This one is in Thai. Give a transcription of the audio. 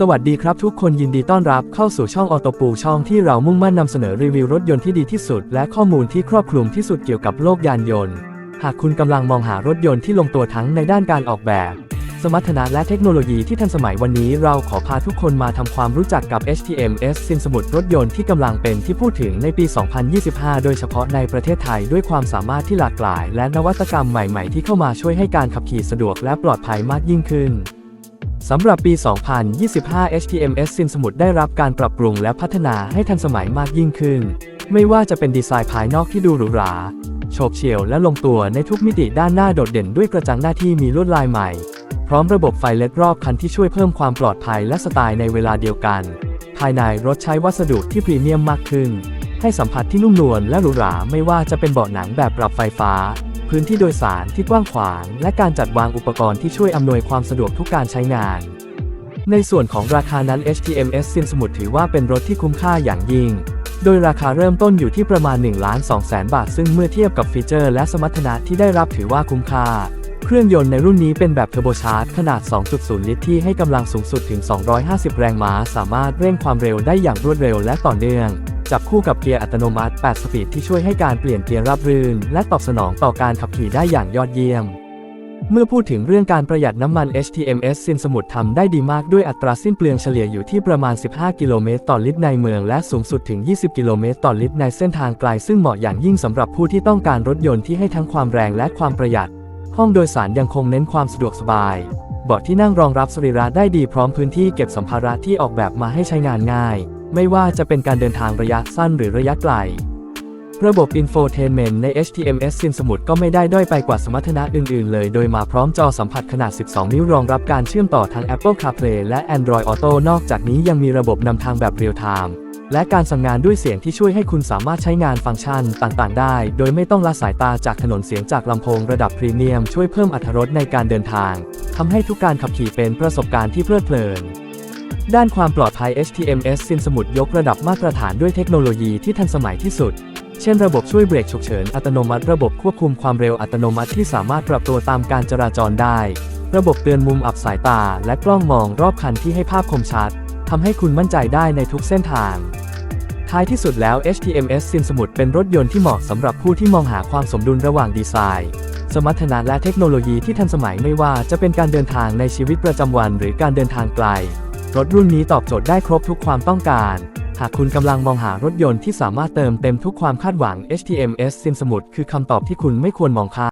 สวัสดีครับทุกคนยินดีต้อนรับเข้าสู่ช่องออโตปูช่องที่เรามุ่งมั่นนำเสนอรีวิวรถยนต์ที่ดีที่สุด และข้อมูลที่ครอบคลุมที่สุดเกี่ยวกับโลกยานยนต์ หากคุณกำลังมองหารถยนต์ที่ลงตัวทั้งในด้านการออกแบบ สมรรถนะและเทคโนโลยีที่ทันสมัยวันนี้เราขอพาทุกคนมาทำความรู้จักกับ HTMS สินสมุดรถยนต์ที่กำลังเป็นที่พูดถึงในปี 2025 โดยเฉพาะในประเทศไทยด้วยความสามารถที่หลากหลาย และนวัตกรรมใหม่ ๆ ที่เข้ามาช่วยให้การขับขี่สะดวกและปลอดภัยมากยิ่งขึ้น สำหรับปี 2025 HTMS สินสมุดได้รับการปรับปรุงและพัฒนาให้ทันสมัยมากยิ่งขึ้น ไม่ว่าจะเป็นดีไซน์ภายนอกที่ดูหรูหราโฉบเฉี่ยวและลงตัวในทุกมิติด้านหน้าโดดเด่นด้วยกระจังหน้าที่มีลวดลายใหม่ พร้อมระบบไฟเลดรอบคันที่ช่วยเพิ่มความปลอดภัยและสไตล์ในเวลาเดียวกัน ภายในรถใช้วัสดุที่พรีเมียมมากขึ้น ให้สัมผัสที่นุ่มนวลและหรูหราไม่ว่าจะเป็นเบาะหนังแบบปรับไฟฟ้า พื้นที่โดยสารที่กว้างขวาง และการจัดวางอุปกรณ์ที่ช่วยอำนวยความสะดวกทุกการใช้งาน ในส่วนของราคานั้น HTMS ซินสมุดถือว่าเป็นรถที่คุ้มค่าอย่างยิ่ง โดยราคาเริ่มต้นอยู่ที่ประมาณ1 2 0 0 0 0 0บาท ซึ่งเมื่อเทียบกับฟีเจอร์และสมรรถนะที่ได้รับถือว่าคุ้มค่า เครื่องยนต์ในรุ่นนี้เป็นแบบเทอร์โบชาร์จขนาด 2.0 ลิตรที่ให้กำลังสูงสุดถึง 250 แรงม้า สามารถเร่งความเร็วได้อย่างรวดเร็วและต่อเนื่อง จับคู่กับเกียร์อัตโนมัติ 8 สปีดที่ช่วยให้การเปลี่ยนเกียร์ราบรื่น และตอบสนองต่อการขับขี่ได้อย่างยอดเยี่ยม เมื่อพูดถึงเรื่องการประหยัดน้ำมัน HTMS สินสมุดทำได้ดีมากด้วยอัตราสิ้นเปลืองเฉลี่ยอยู่ที่ประมาณ 15 กิโลเมตรต่อลิตรในเมือง และสูงสุดถึง 20 กิโลเมตรต่อลิตรในเส้นทางไกล ซึ่งเหมาะอย่างยิ่งสำหรับผู้ที่ต้องการรถยนต์ที่ให้ทั้งความแรงและความประหยัด ห้องโดยสารยังคงเน้นความสะดวกสบายเบาะที่นั่งรองรับสรีระได้ดีพร้อมพื้นที่เก็บสัมภาระที่ออกแบบมาให้ใช้งานง่าย ไม่ว่าจะเป็นการเดินทางระยะสั้นหรือระยะไกล ระบบ Infotainment ใน HTMS ซินสมุดก็ไม่ได้ด้อยไปกว่าสมรรถนะอื่น ๆ เลย โดยมาพร้อมจอสัมผัสขนาด 12 นิ้วรองรับการเชื่อมต่อทั้ง Apple CarPlay และ Android Auto นอกจากนี้ยังมีระบบนำทางแบบเรียลไทม์และการสั่งงานด้วยเสียงที่ช่วยให้คุณสามารถใช้งานฟังก์ชันต่าง ๆ ได้ โดยไม่ต้องละสายตาจากถนนเสียงจากลำโพงระดับพรีเมียมช่วยเพิ่มอรรถรสในการเดินทางทำให้ทุกการขับขี่เป็นประสบการณ์ที่เพลิดเพลิน ด้านความปลอดภัย HTMS ซินสมุดยกระดับมาตรฐานด้วยเทคโนโลยีที่ทันสมัยที่สุด เช่นระบบช่วยเบรกฉุกเฉินอัตโนมัติระบบควบคุมความเร็วอัตโนมัติที่สามารถปรับตัวตามการจราจรได้ ระบบเตือนมุมอับสายตา และกล้องมองรอบคันที่ให้ภาพคมชัดทำให้คุณมั่นใจได้ในทุกเส้นทาง ท้ายที่สุดแล้ว HTMS ซินสมุดเป็นรถยนต์ที่เหมาะสำหรับผู้ที่มองหาความสมดุลระหว่างดีไซน์สมรรถนะและเทคโนโลยีที่ทันสมัยไม่ว่าจะเป็นการเดินทางในชีวิตประจำวันหรือการเดินทางไกล รถรุ่นนี้ตอบโจทย์ได้ครบทุกความต้องการ หากคุณกำลังมองหารถยนต์ที่สามารถเติมเต็มทุกความคาดหวัง HTMS ซิมสมุดคือคำตอบที่คุณไม่ควรมองข้าม